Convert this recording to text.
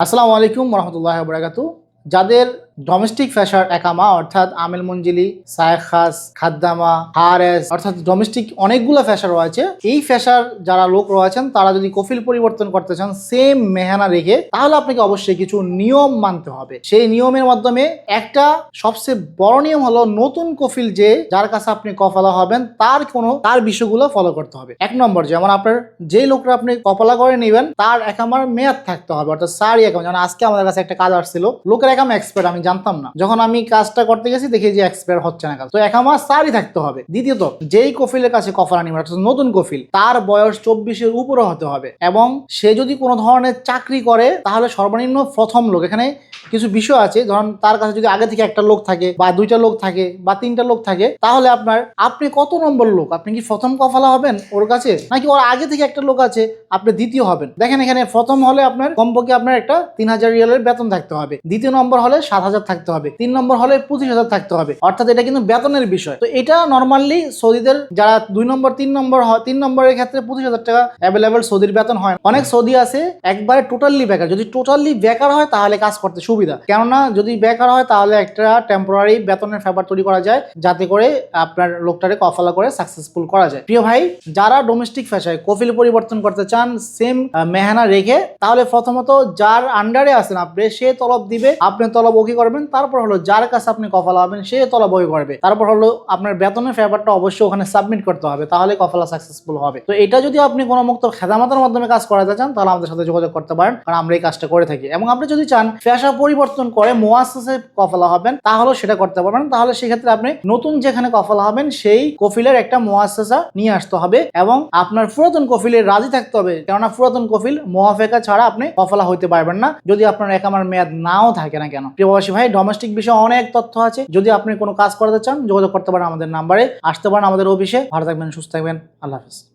আসসালামু আলাইকুম রহমতুল্লাহ বরাকাতু যাদের ডোমেস্টিক ফ্যাশার একামা, অর্থাৎ আমেল মঞ্জিলি সায়েক খাস, খাদ্দামা, হারেস, অর্থাৎ ডোমেস্টিক অনেকগুলো ফ্যাশার রয়েছে। এই ফ্যাশার যারা লোক রয়েছেন, তারা যদি কফিল পরিবর্তন করতে চান সেম মেহানা রেখে, তাহলে আপনাকে অবশ্যই কিছু নিয়ম মানতে হবে। সেই নিয়মের মাধ্যমে একটা সবচেয়ে বড় নিয়ম হলো নতুন কফিল যে, যার কাছে আপনি কফালা হবেন, তার কোনো, তার বিষয়গুলো ফলো করতে হবে। এক নম্বর, যেমন আপনার যে লোকটা আপনি কপালা করে নেবেন, তার একামার মেয়াদ থাকতে হবে, অর্থাৎ সারি একাম। যেমন আজকে আমাদের কাছে একটা কাজ আসছিল, লোকের একাম এক্সপার্ট আমি জানতাম না। যখন আমি কাজটা করতে গেছি, দেখি যে এক্সপায়ার হচ্ছে না কাজ। তো একামা সারি থাকতে হবে। দ্বিতীয়ত, যেই কফিলের কাছে নিবেন অর্থাৎ নতুন কফিল, তার বয়স চব্বিশের উপরে হতে হবে এবং সে যদি কোনো ধরনের চাকরি করে, তাহলে সর্বনিম্ন প্রথম লোক। এখানে কিছু বিষয় আছে, ধরুন তার কাছে যদি আগে থেকে একটা লোক থাকে বা দুইটা লোক থাকে বা তিনটা লোক থাকে, তাহলে আপনার, আপনি কত নম্বর লোক? আপনি কি প্রথম কফালা হবেন ওর কাছে? নাকি ওর আগে থেকে একটা লোক আছে, আপনি দ্বিতীয় হবেন? দেখেন এখানে প্রথম হলে আপনার কমপক্ষে আপনার একটা তিন হাজার রিয়ালের বেতন থাকতে হবে। দ্বিতীয় নম্বর হলে সাত হাজার থাকতে হবে। তিন নম্বর হলে পঁচিশ হাজার থাকতে হবে। অর্থাৎ এটা কিন্তু বেতনের বিষয়। তো এটা নর্মালি সৌদিদের যারা দুই নম্বর, তিন নম্বর হয়, তিন নম্বরের ক্ষেত্রে পঁচিশ হাজার টাকা অ্যাভেলেবেল সৌদির বেতন হয় অনেক সৌদি আছে, একবারে টোটালি বেকার। যদি টোটালি বেকার হয়, তাহলে কাজ করতে সুবিধা। কেননা যদি বেকার হয়, তাহলে একটা টেম্পোরারি বেতনের ফেভার তৈরি করা যায়, যাতে করে আপনার লোকটারে কফলা করে সাকসেসফুল করা যায়। প্রিয় ভাই, যারা ডোমেস্টিক ফ্যাশায় কফিল পরিবর্তন করতে চান সেম মেহানা রেখে, তাহলে প্রথমত যার আন্ডারে আছেন আপনি, সে তলব দিবে। আপনি তলব ওকে করবেন, তারপর হলো যার কাছে আপনি কফলা হবেন সে তলব ওকে করবে তারপর হলো আপনার বেতনের ফেভারটা অবশ্যই ওখানে সাবমিট করতে হবে, তাহলে কফলা সাকসেসফুল হবে। তো এটা যদি আপনি কোনো মুক্ত খেদামাতার মাধ্যমে কাজ করাতে চান, তাহলে আমাদের সাথে যোগাযোগ করতে পারেন, কারণ আমরা এই কাজটা করে থাকি। এবং আপনি যদি চান ফ্যাশা পরিবর্তন করে মোয়াসে কফলা হবেন, তাহলেও সেটা করতে পারবেন। তাহলে সেক্ষেত্রে আপনি নতুন যেখানে কফলা হবেন, সেই কফিলের একটা মোয়াসা নিয়ে আসতে হবে এবং আপনার পুরাতন কফিলের রাজি থাকতে হবে। কেননা পুরাতন কফিল মোয়াফেকা ছাড়া আপনি কফলা হইতে পারবেন না, যদি আপনার একামার মেয়াদ নাও থাকে না কেন। প্রিয়বাসী ভাই ডোমেস্টিক বিষয়ে অনেক তথ্য আছে। যদি আপনি কোনো কাজ করাতে চান, যোগাযোগ করতে পারেন আমাদের নাম্বারে, আসতে পারেন আমাদের অফিসে ভালো থাকবেন, সুস্থ থাকবেন। আল্লাহ হাফিজ।